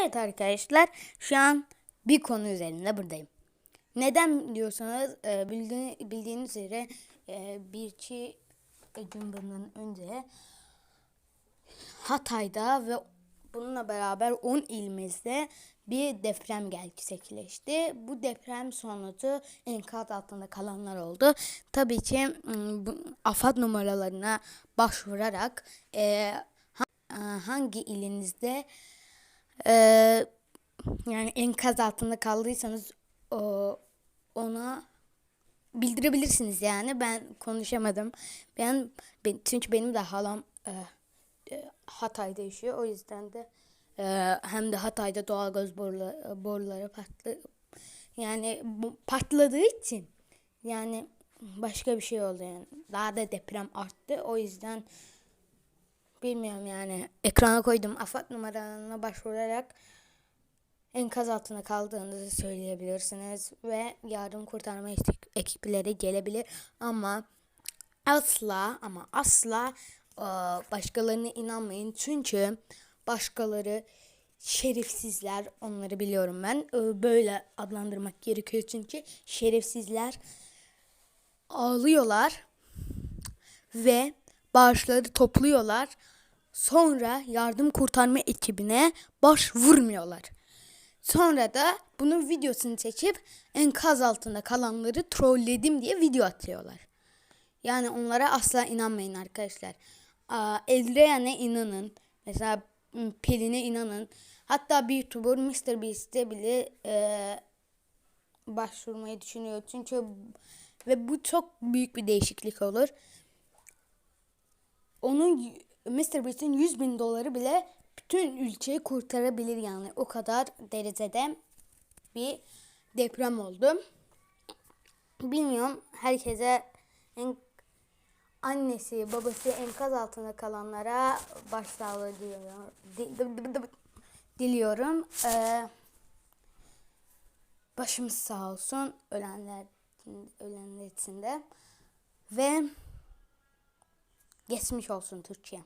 Evet arkadaşlar şu an bir konu üzerinde buradayım. Neden diyorsanız e, bildiğini, bildiğiniz üzere e, birçi Cumhur'dan önce Hatay'da ve bununla beraber 10 ilimizde bir deprem gerçekleşti. Bu deprem sonrası enkaz altında kalanlar oldu. Tabii ki AFAD numaralarına başvurarak e, ha- hangi ilinizde e, yani enkaz altında kaldıysanız o, ona bildirebilirsiniz yani. Ben konuşamadım. Ben, ben çünkü benim de halam e, Hatay'da yaşıyor. O yüzden de e, hem de Hatay'da doğalgaz boruları, boruları patlı yani bu patladığı için yani başka bir şey oldu yani. Daha da deprem arttı. O yüzden bilmiyorum yani. Ekrana koydum. AFAD numaralarına başvurarak enkaz altında kaldığınızı söyleyebilirsiniz ve yardım kurtarma ekip- ekipleri gelebilir. Ama asla ama asla e, başkalarına inanmayın. Çünkü başkaları şerefsizler onları biliyorum ben. E, böyle adlandırmak gerekiyor çünkü şerefsizler ağlıyorlar ve bağışları topluyorlar. Sonra yardım kurtarma ekibine baş vurmuyorlar. Sonra da bunun videosunu çekip enkaz altında kalanları trolledim diye video atıyorlar. Yani onlara asla inanmayın arkadaşlar. Eldrayan'a inanın. Mesela m, Pelin'e inanın. Hatta bir YouTuber Mr. Beast'e bile e, başvurmayı düşünüyor. Çünkü ve bu çok büyük bir değişiklik olur. Onun Mr. Beast'in 100 bin doları bile bütün ülkeyi kurtarabilir yani. O kadar derecede bir deprem oldu. Bilmiyorum herkese en, annesi babası enkaz altında kalanlara başsağlığı diliyorum. Di- di- di- di- diliyorum. Ee, başımız sağ olsun ölenler ölenler için de ve geçmiş olsun Türkiye.